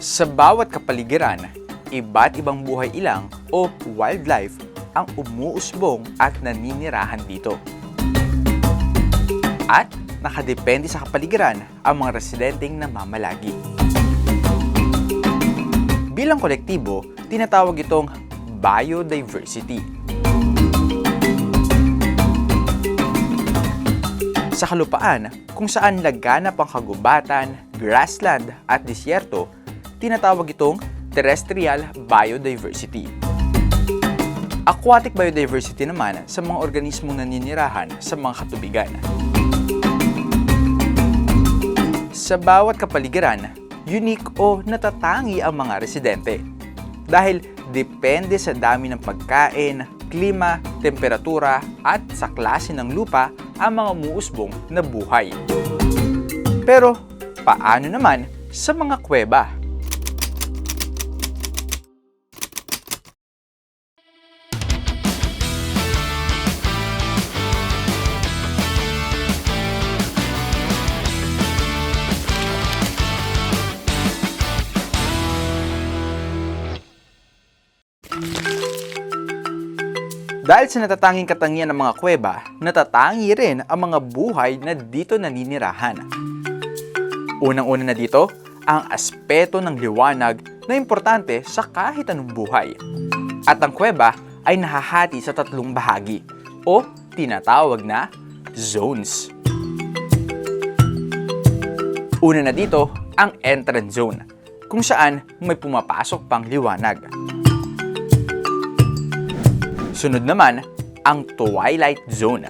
Sa bawat kapaligiran, iba't ibang buhay ilang o wildlife ang umuusbong at naninirahan dito. At nakadepende sa kapaligiran ang mga residenteng namamalagi. Bilang kolektibo, tinatawag itong biodiversity. Sa kalupaan, kung saan laganap ang kagubatan, grassland at disyerto, tinatawag itong terrestrial biodiversity. Aquatic biodiversity naman sa mga organismong naninirahan sa mga katubigan. Sa bawat kapaligiran, unique o natatangi ang mga residente. Dahil depende sa dami ng pagkain, klima, temperatura at sa klase ng lupa ang mga umuusbong na buhay. Pero paano naman sa mga kuweba? Dahil sa natatanging katangian ng mga kuweba, natatangi rin ang mga buhay na dito naninirahan. Unang-una na dito, ang aspeto ng liwanag na importante sa kahit anong buhay. At ang kuweba ay nahahati sa tatlong bahagi o tinatawag na zones. Una na dito, ang entrance zone, kung saan may pumapasok pang liwanag. Sunod naman, ang twilight zone.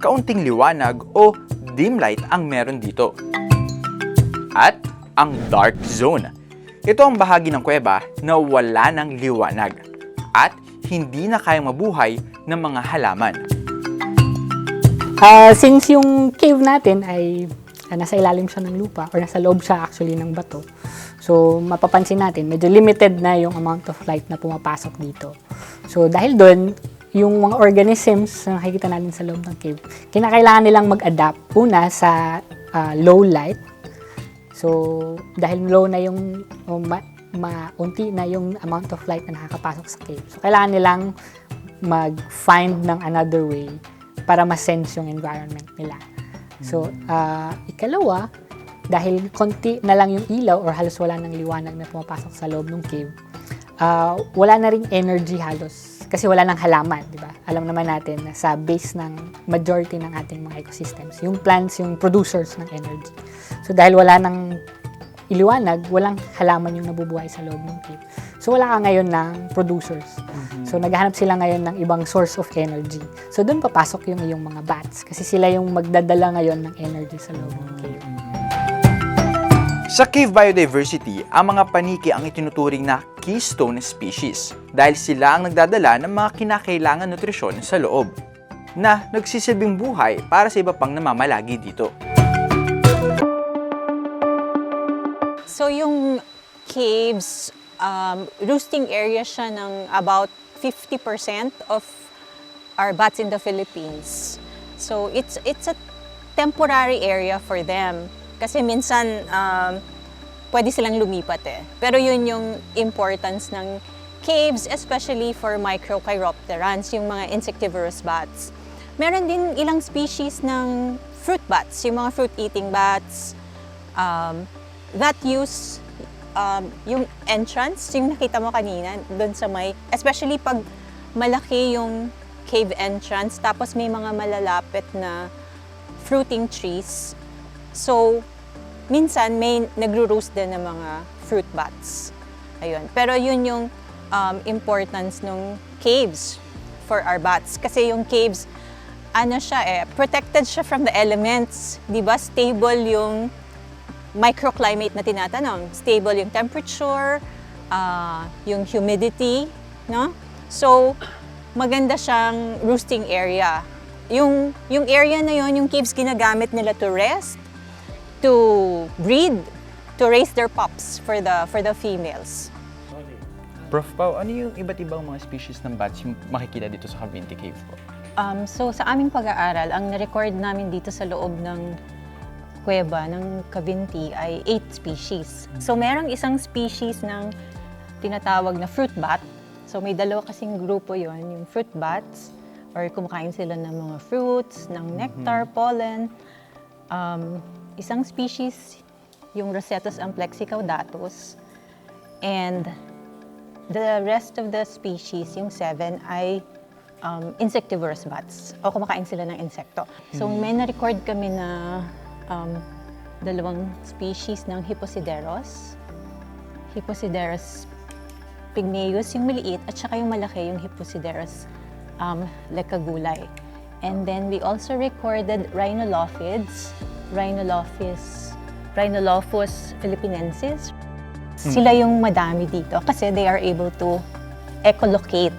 Kaunting liwanag o dim light ang meron dito. At ang dark zone. Ito ang bahagi ng kuweba na wala ng liwanag at hindi na kayang mabuhay ng mga halaman. Ah, since yung cave natin ay ah, nasa ilalim siya ng lupa or nasa loob siya actually ng bato. So, mapapansin natin, medyo limited na yung amount of light na pumapasok dito. So, dahil doon, yung mga organisms na nakikita natin sa loob ng cave, kinakailangan nilang mag-adapt una sa ah, low light. So, dahil low na yung, o ma, maunti na yung amount of light na nakakapasok sa cave. So, kailangan nilang mag-find ng another way para ma-sense yung environment nila. So, ah, ikalawa, dahil konti na lang yung ilaw or halos wala ng liwanag na pumapasok sa loob ng cave, ah, wala na ring energy halos kasi wala nang halaman, di ba? Alam naman natin na sa base ng majority ng ating mga ecosystems, yung plants yung producers ng energy. So, dahil wala nang iliwanag, walang halaman yung nabubuhay sa loob ng cave. So, wala ka ngayon ng producers. So, naghahanap sila ngayon ng ibang source of energy. So, doon papasok yung iyong mga bats. Kasi sila yung magdadala ngayon ng energy sa loob ng cave. Sa cave biodiversity, ang mga paniki ang itinuturing na keystone species dahil sila ang nagdadala ng mga kinakailangan nutrisyon sa loob na nagsisilbing buhay para sa iba pang namamalagi dito. So yung caves, um, roosting area siya ng about 50% of our bats in the Philippines. So it's it's a temporary area for them. Kasi minsan um, pwede silang lumipat eh. Pero yun yung importance ng caves, especially for microchiropterans, yung mga insectivorous bats. Meron din ilang species ng fruit bats, yung mga fruit-eating bats, um, that use um, yung entrance, yung nakita mo kanina, doon sa may, especially pag malaki yung cave entrance, tapos may mga malalapit na fruiting trees. So, minsan may nagro-roast din ng mga fruit bats. Ayun. Pero yun yung um, importance ng caves for our bats. Kasi yung caves, ano siya eh, protected siya from the elements. Di ba? Stable yung microclimate na tinatanong. Stable yung temperature, ah, yung humidity, no? So, maganda siyang roosting area. Yung, yung area na yon yung caves ginagamit nila to rest, to breed, to raise their pups for the for the females. Prof Pao, ano yung iba't ibang mga species ng bats yung makikita dito sa Cavinti Cave po? Um, so sa aming pag-aaral, ang na-record namin dito sa loob ng kuweba ng Cavinti ay 8 species. So merong isang species ng tinatawag na fruit bat. So may dalawa kasing grupo yon yung fruit bats or kumakain sila ng mga fruits, ng nectar, pollen. Um, isang species yung Rosetus amplexicaudatus. And the rest of the species, yung seven, ay um, insectivorous bats. O kumakain sila ng insekto. So may na-record kami na um, dalawang species ng Hipposideros. Hipposideros pygmaeus, yung maliit, at saka yung malaki, yung Hipposideros um, lekagulay. And then we also recorded rhinolophids, Rhinolophus, Rhinolophus philippinensis. Sila yung madami dito kasi they are able to echolocate.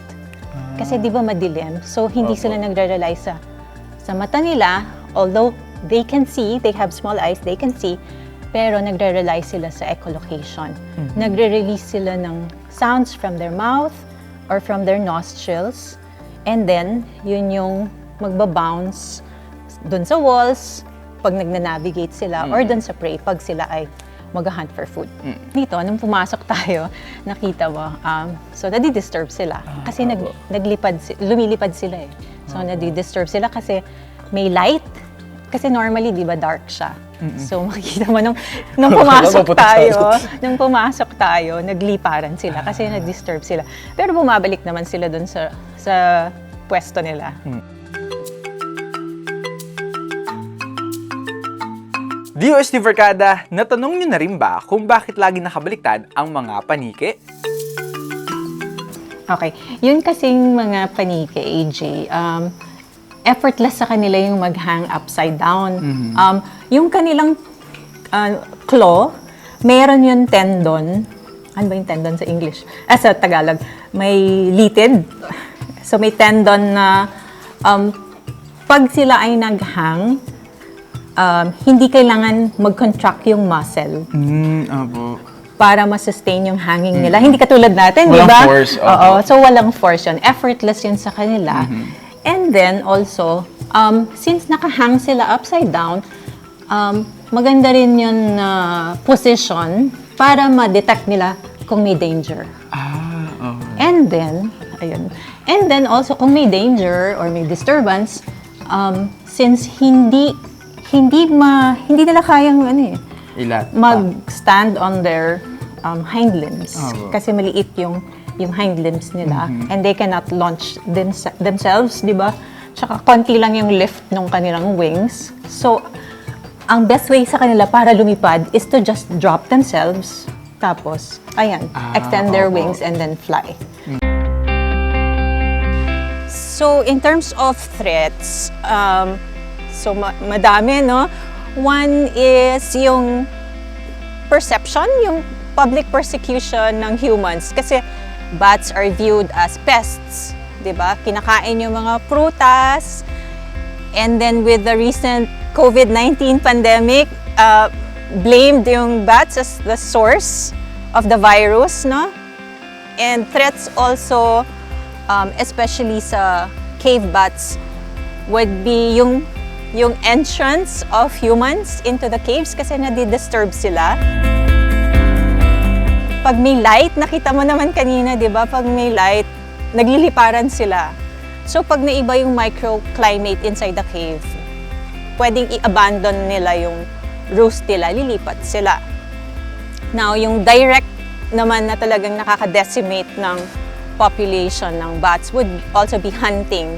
Kasi di ba madilim? So hindi sila nagre-rely sa, sa mata nila, although they can see, they have small eyes, they can see, pero nagre-rely sila sa echolocation. Nagre-release sila ng sounds from their mouth or from their nostrils. And then, yun yung magbabounce dun sa walls pag nagnanavigate sila or dun sa prey pag sila ay mag-hunt for food. Dito, nung pumasok tayo, nakita mo, um, so nadi-disturb sila. Kasi nag, naglipad, si- lumilipad sila eh. So nadi-disturb sila kasi may light. Kasi normally, di ba, dark siya. So makikita mo, nung, nung pumasok tayo, nung pumasok tayo, nagliparan sila kasi na-disturb sila. Pero bumabalik naman sila dun sa, sa pwesto nila. DOST Verkada, natanong nyo na rin ba kung bakit lagi nakabaliktad ang mga paniki? Okay. Yun kasing mga panike, AJ, um, effortless sa kanila yung mag-hang upside down. Um, yung kanilang uh, claw, meron yung tendon. Ano ba yung tendon sa English? Ah, sa Tagalog. May litid. So may tendon na um, pag sila ay nag-hang, um, hindi kailangan mag-contract yung muscle Hmm, abo. para ma-sustain yung hanging nila. Hindi katulad natin, di Walang ba? force, oo. Oo, so walang force yun. Effortless yun sa kanila. And then also, um, since nakahang sila upside down, um, maganda rin yun na position para ma-detect nila kung may danger. Ah, oh. And then, ayun. And then also kung may danger or may disturbance, um, since hindi hindi ma hindi nila kayang ano eh, Ilat. mag-stand on their um, hind limbs. Oo. Kasi maliit yung, yung hind limbs nila. And they cannot launch thems- themselves, di ba? Tsaka konti lang yung lift ng kanilang wings. So, ang best way sa kanila para lumipad is to just drop themselves. Tapos, ayan, Ah, extend their oo. wings and then fly. So, in terms of threats, um, so ma- madami, no? One is yung perception, yung public persecution ng humans. Kasi bats are viewed as pests, di ba? Kinakain yung mga prutas. And then with the recent COVID-19 pandemic, uh, blamed yung bats as the source of the virus, no? And threats also, um, especially sa cave bats, would be yung yung entrance of humans into the caves kasi nadi-disturb sila. Pag may light, nakita mo naman kanina, di ba? Pag may light, nagliliparan sila. So pag naiba yung microclimate inside the cave, pwedeng i-abandon nila yung roost nila, lilipat sila. Now, yung direct naman na talagang nakaka-decimate ng population ng bats would also be hunting.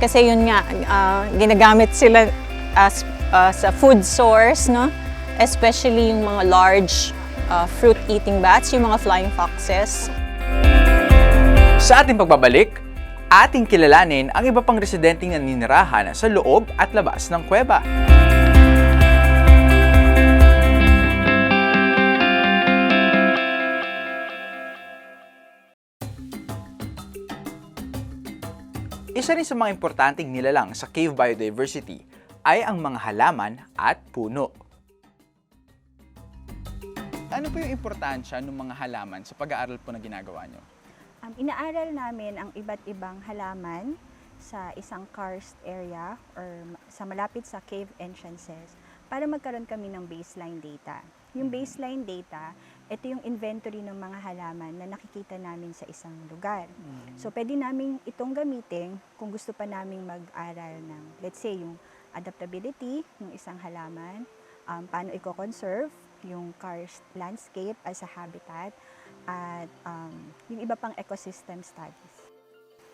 Kasi yun nga, ah, ginagamit sila as, as a food source, no? Especially yung mga large ah, fruit-eating bats, yung mga flying foxes. Sa ating pagbabalik, ating kilalanin ang iba pang residenteng naninirahan sa loob at labas ng kuweba. Isa rin sa mga importanteng nilalang sa cave biodiversity ay ang mga halaman at puno. Ano po yung importansya ng mga halaman sa pag-aaral po na ginagawa nyo? Um, inaaral namin ang iba't ibang halaman sa isang karst area or sa malapit sa cave entrances para magkaroon kami ng baseline data. Yung baseline data, ito yung inventory ng mga halaman na nakikita namin sa isang lugar. So, pwede namin itong gamitin kung gusto pa naming mag-aral ng, let's say, yung adaptability ng isang halaman, um, paano i-conserve yung karst landscape as a habitat, at um, yung iba pang ecosystem studies.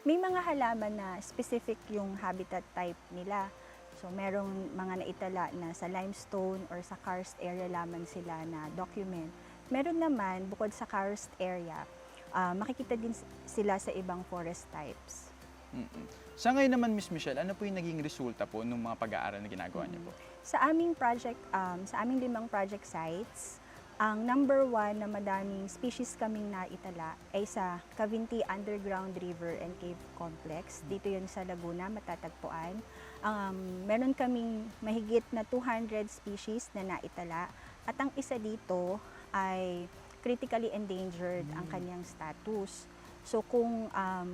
May mga halaman na specific yung habitat type nila. So, merong mga naitala na sa limestone or sa karst area lamang sila na document. Meron naman, bukod sa karst area, ah, makikita din sila sa ibang forest types. Mm-mm. Sa ngayon naman, Miss Michelle, ano po yung naging resulta po ng mga pag-aaral na ginagawa niyo po? Sa aming project, um, sa aming limang project sites, ang number one na madaming species kaming naitala ay sa Cavinti Underground River and Cave Complex. Dito yun sa Laguna, matatagpuan. Um, meron kaming mahigit na 200 species na naitala. At ang isa dito ay critically endangered ang kanyang status. So kung um,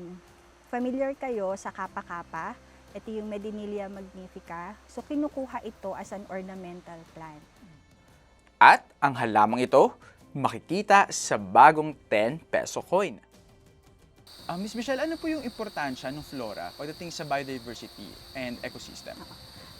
familiar kayo sa kapa-kapa, ito yung Medinilla magnifica. So kinukuha ito as an ornamental plant. At ang halamang ito, makikita sa bagong 10 peso coin. Ah, Miss Michelle, ano po yung importansya ng flora pagdating sa biodiversity and ecosystem?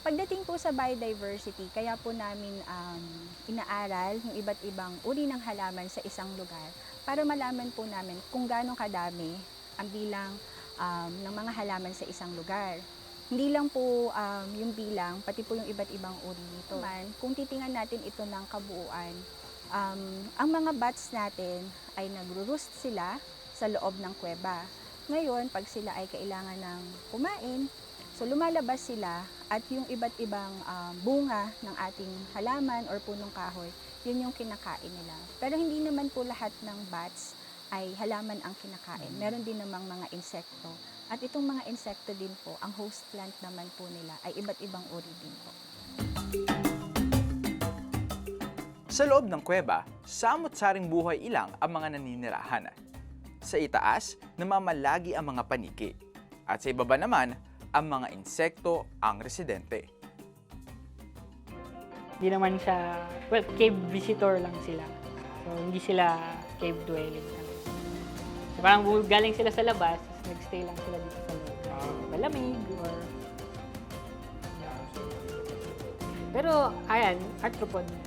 Pagdating po sa biodiversity, kaya po namin um, inaaral yung iba't ibang uri ng halaman sa isang lugar para malaman po namin kung gaano kadami ang bilang um, ng mga halaman sa isang lugar. Hindi lang po um, yung bilang, pati po yung iba't ibang uri nito. Man, kung titingnan natin ito ng kabuuan, um, ang mga bats natin ay nagro-roost sila sa loob ng kuweba. Ngayon, pag sila ay kailangan ng kumain, So lumalabas sila at yung iba't ibang um, bunga ng ating halaman or punong kahoy, yun yung kinakain nila. Pero hindi naman po lahat ng bats ay halaman ang kinakain. Meron din namang mga insekto. At itong mga insekto din po, ang host plant naman po nila ay iba't ibang uri din po. Sa loob ng kuweba, samot-saring buhay ilang ang mga naninirahan. Sa itaas, namamalagi ang mga paniki. At sa ibaba naman, ang mga insekto ang residente. Hindi naman siya, well, cave visitor lang sila. So, hindi sila cave dwelling. So, parang galing sila sa labas, nagstay lang sila dito sa loob. Uh, malamig or... Pero, ayan, arthropod na.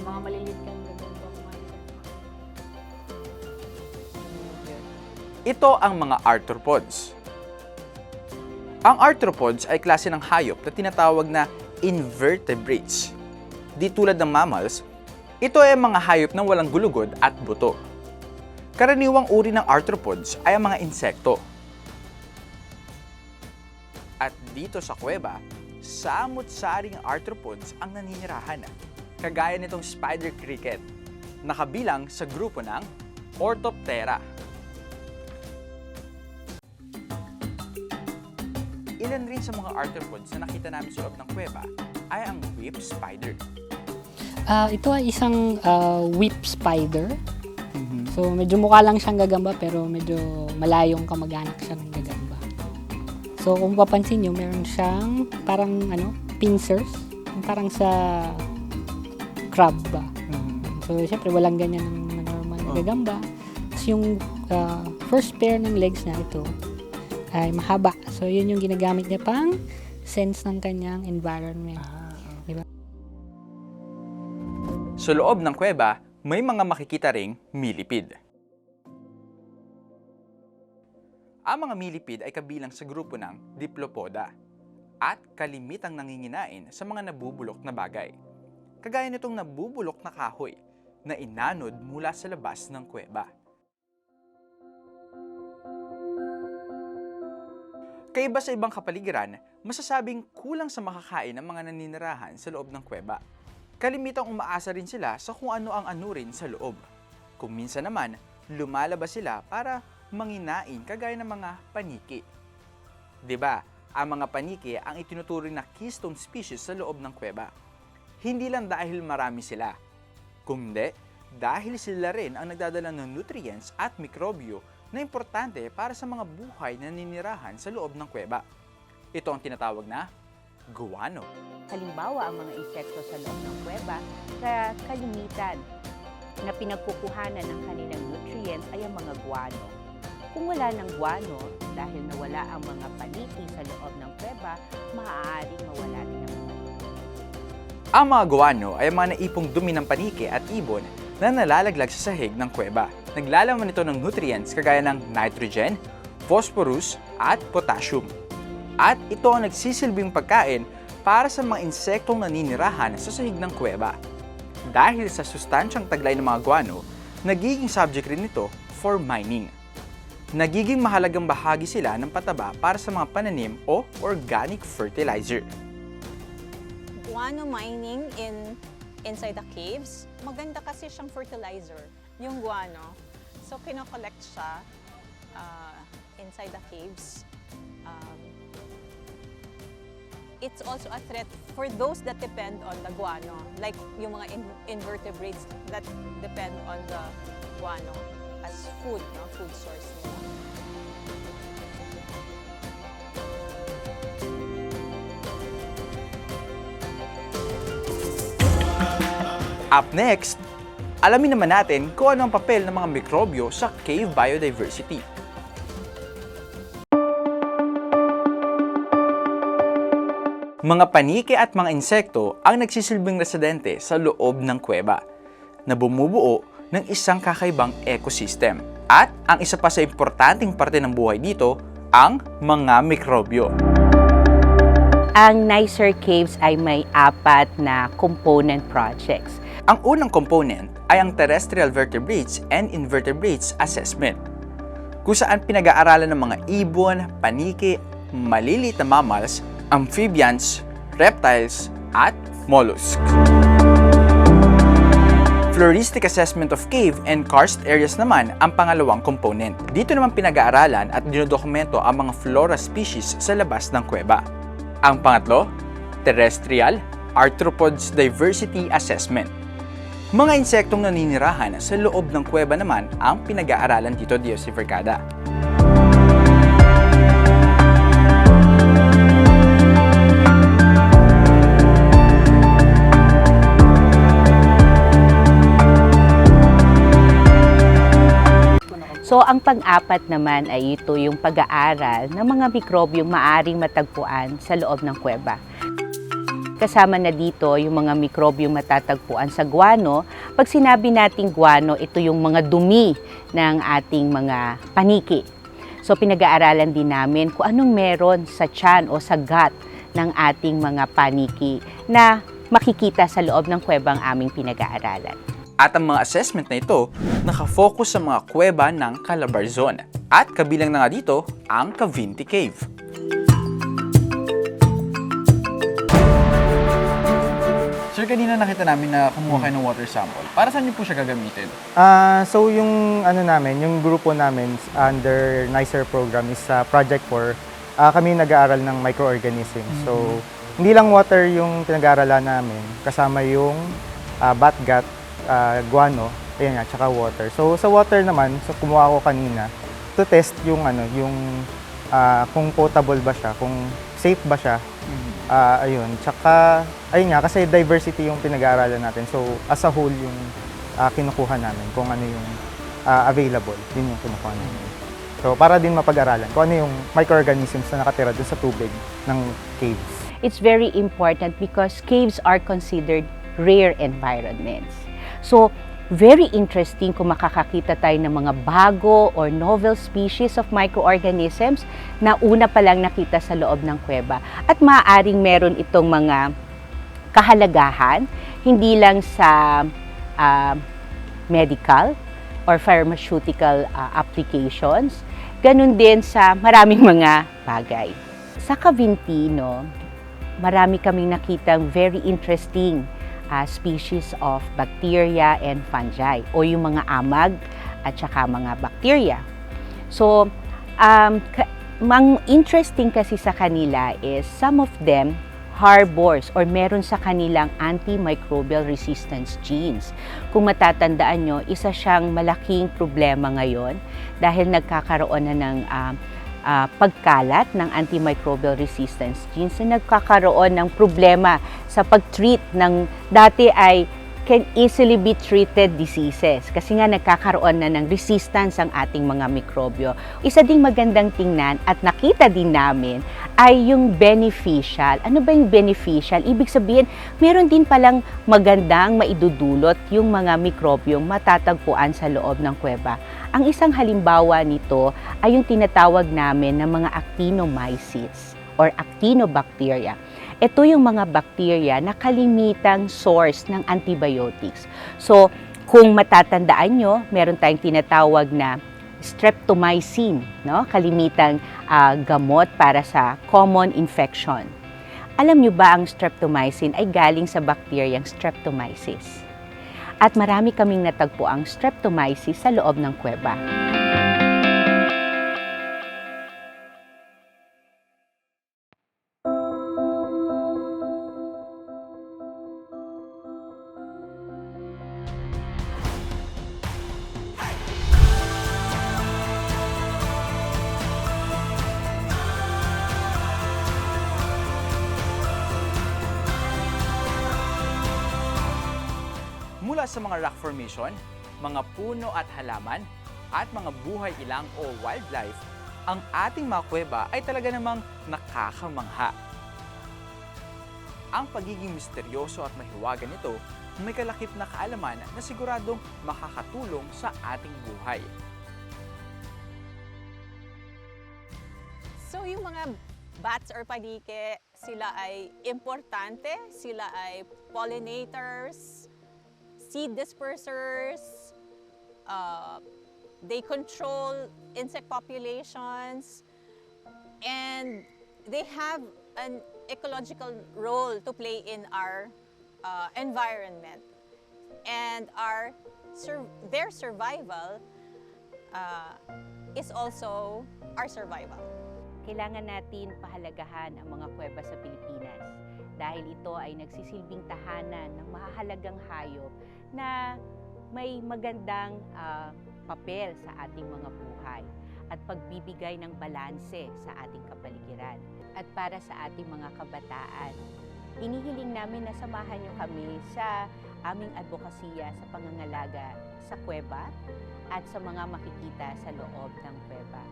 Yung mga maliliit kang mga Ito ang mga arthropods. Ang arthropods ay klase ng hayop na tinatawag na invertebrates. Di tulad ng mammals, ito ay mga hayop na walang gulugod at buto. Karaniwang uri ng arthropods ay ang mga insekto. At dito sa kuweba, samot-saring arthropods ang naninirahan, kagaya nitong spider cricket, na kabilang sa grupo ng Orthoptera. Ilan rin sa mga arthropods na nakita namin sa loob ng kuweba ay ang whip spider. Ah, ito ay isang ah, whip spider. So, medyo mukha lang siyang gagamba pero medyo malayong kamag-anak siya ng gagamba. So, kung papansin nyo, meron siyang parang ano, pincers. Parang sa crab ba. So, syempre, walang ganyan ng normal na Oh. gagamba. Tapos yung ah, first pair ng legs na ito ay mahaba. So, yun yung ginagamit niya pang sense ng kanyang environment. Sa loob ng kuweba, may mga makikita ring millipede. Ang mga millipede ay kabilang sa grupo ng Diplopoda at kalimitang nanginginain sa mga nabubulok na bagay. Kagaya nitong nabubulok na kahoy na inanod mula sa labas ng kuweba. Kaiba sa ibang kapaligiran, masasabing kulang sa makakain ang mga naninirahan sa loob ng kuweba. Kalimitang umaasa rin sila sa kung ano ang ano rin sa loob. Kung minsan naman, lumalabas sila para manginain kagaya ng mga paniki. ba? Ang mga paniki ang itinuturing na keystone species sa loob ng kuweba. Hindi lang dahil marami sila, kundi dahil sila rin ang nagdadala ng nutrients at mikrobyo na importante para sa mga buhay na ninirahan sa loob ng kuweba. Ito ang tinatawag na guano. Halimbawa, ang mga insekto sa loob ng kuweba, sa kalimitan na pinagkukuhanan ng kanilang nutrients ay ang mga guano. Kung wala ng guano, dahil nawala ang mga paniki sa loob ng kuweba, maaaring mawala din ang mga. Ang mga guano ay mga naipong dumi ng panike at ibon na nalalaglag sa sahig ng kuweba. Naglalaman ito ng nutrients kagaya ng nitrogen, phosphorus at potassium. At ito ang nagsisilbing pagkain para sa mga insektong naninirahan sa sahig ng kuweba. Dahil sa sustansyang taglay ng mga guano, nagiging subject rin ito for mining. Nagiging mahalagang bahagi sila ng pataba para sa mga pananim o organic fertilizer. guano mining in inside the caves, maganda kasi siyang fertilizer, yung guano. So, kinokollect siya uh, inside the caves. Um, it's also a threat for those that depend on the guano, like yung mga in- invertebrates that depend on the guano as food, no? food source nila. Up next, alamin naman natin kung ano ang papel ng mga mikrobyo sa cave biodiversity. Mga panike at mga insekto ang nagsisilbing residente sa loob ng kuweba na bumubuo ng isang kakaibang ecosystem. At ang isa pa sa importanteng parte ng buhay dito, ang mga mikrobyo. Ang Nicer Caves ay may apat na component projects. Ang unang component ay ang Terrestrial Vertebrates and Invertebrates Assessment, kung saan pinag-aaralan ng mga ibon, paniki, maliliit na mammals, amphibians, reptiles, at mollusks. Floristic Assessment of Cave and Karst Areas naman ang pangalawang component. Dito naman pinag-aaralan at dinodokumento ang mga flora species sa labas ng kuweba. Ang pangatlo, Terrestrial Arthropods Diversity Assessment. Mga insektong naninirahan sa loob ng kuweba naman ang pinag-aaralan dito Dios Vergada. So, ang pang-apat naman ay ito yung pag-aaral ng mga mikrobyong maaring matagpuan sa loob ng kuweba. Kasama na dito yung mga mikrobyong matatagpuan sa guano. Pag sinabi nating guano, ito yung mga dumi ng ating mga paniki. So, pinag-aaralan din namin kung anong meron sa tiyan o sa gut ng ating mga paniki na makikita sa loob ng kuwebang aming pinag-aaralan. At ang mga assessment na ito nakafocus sa mga kuweba ng Calabarzon. At kabilang na nga dito ang Cavinti Cave. Sir, kanina nakita namin na kumuha kayo ng water sample. Para saan niyo po siya gagamitin? Ah, so yung ano namin, yung grupo namin under NICER program is sa Project 4. Ah, kami nag-aaral ng microorganisms. So, hindi lang water yung pinag-aaralan namin, kasama yung ah, batgat, ah, guano, ayun nga, tsaka water. So, sa water naman, so kumuha ako kanina to test yung ano, yung ah, kung potable ba siya, kung safe ba siya. Ah, ayun. Tsaka, ayun nga, kasi diversity yung pinag-aaralan natin. So, as a whole yung ah, kinukuha namin, kung ano yung ah, available, yun yung kinukuha namin. So, para din mapag-aralan kung ano yung microorganisms na nakatira dun sa tubig ng caves. it's very important because caves are considered rare environments. So, very interesting kung makakakita tayo ng mga bago or novel species of microorganisms na una pa lang nakita sa loob ng kuweba. At maaaring meron itong mga kahalagahan, hindi lang sa ah, medical or pharmaceutical ah, applications, ganun din sa maraming mga bagay. Sa Cavintino, marami kaming nakitang very interesting ah, species of bacteria and fungi o yung mga amag at saka mga bacteria. So, um, mang interesting kasi sa kanila is some of them harbors or meron sa kanilang antimicrobial resistance genes. Kung matatandaan nyo, isa siyang malaking problema ngayon dahil nagkakaroon na ng um, ah, pagkalat ng antimicrobial resistance genes na nagkakaroon ng problema sa pag-treat ng dati ay can easily be treated diseases kasi nga nagkakaroon na ng resistance ang ating mga mikrobyo. Isa ding magandang tingnan at nakita din namin ay yung beneficial. Ano ba yung beneficial? Ibig sabihin, meron din palang magandang maidudulot yung mga mikrobyong matatagpuan sa loob ng kuweba. Ang isang halimbawa nito ay yung tinatawag namin ng mga actinomycetes or actinobacteria. Ito yung mga bacteria na kalimitang source ng antibiotics. So, kung matatandaan nyo, meron tayong tinatawag na streptomycin, no? kalimitang ah, gamot para sa common infection. Alam nyo ba ang streptomycin ay galing sa bakteryang streptomyces? At marami kaming natagpo ang streptomyces sa loob ng kuweba. Mula sa mga rock formation, mga puno at halaman, at mga buhay ilang o wildlife, ang ating mga kuweba ay talaga namang nakakamangha. Ang pagiging misteryoso at mahiwaga nito may kalakip na kaalaman na siguradong makakatulong sa ating buhay. So yung mga bats or panike, sila ay importante, sila ay pollinators, seed dispersers, uh, they control insect populations, and they have an ecological role to play in our uh, environment. And our sur- their survival uh, is also our survival. kailangan natin pahalagahan ang mga kuweba sa Pilipinas dahil ito ay nagsisilbing tahanan ng mahahalagang hayop na may magandang ah, papel sa ating mga buhay at pagbibigay ng balanse sa ating kapaligiran. At para sa ating mga kabataan, inihiling namin na samahan niyo kami sa aming advokasya sa pangangalaga sa kuweba at sa mga makikita sa loob ng kuweba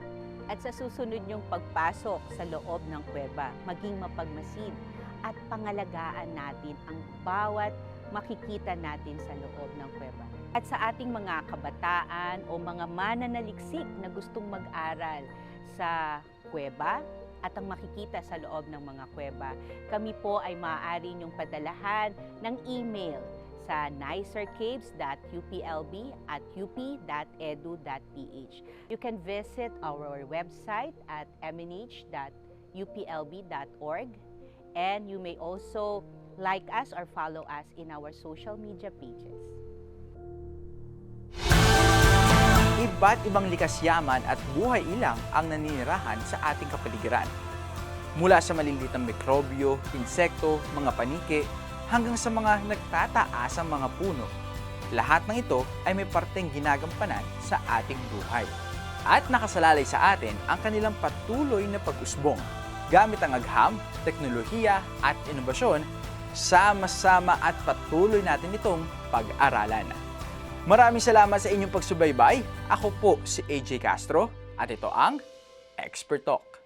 at sa susunod niyong pagpasok sa loob ng kuweba, maging mapagmasid at pangalagaan natin ang bawat makikita natin sa loob ng kuweba. At sa ating mga kabataan o mga mananaliksik na gustong mag-aral sa kuweba at ang makikita sa loob ng mga kuweba, kami po ay maaari niyong padalahan ng email sa nicercaves.uplb at up.edu.ph. You can visit our website at mnh.uplb.org and you may also like us or follow us in our social media pages. Iba't ibang likas yaman at buhay ilang ang naninirahan sa ating kapaligiran. Mula sa maliliit na mikrobyo, insekto, mga panike, hanggang sa mga nagtataasang mga puno. Lahat ng ito ay may parteng ginagampanan sa ating buhay. At nakasalalay sa atin ang kanilang patuloy na pag-usbong gamit ang agham, teknolohiya at inobasyon, sama-sama at patuloy natin itong pag-aralan. Maraming salamat sa inyong pagsubaybay. Ako po si AJ Castro at ito ang Expert Talk.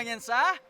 Lang yan sa!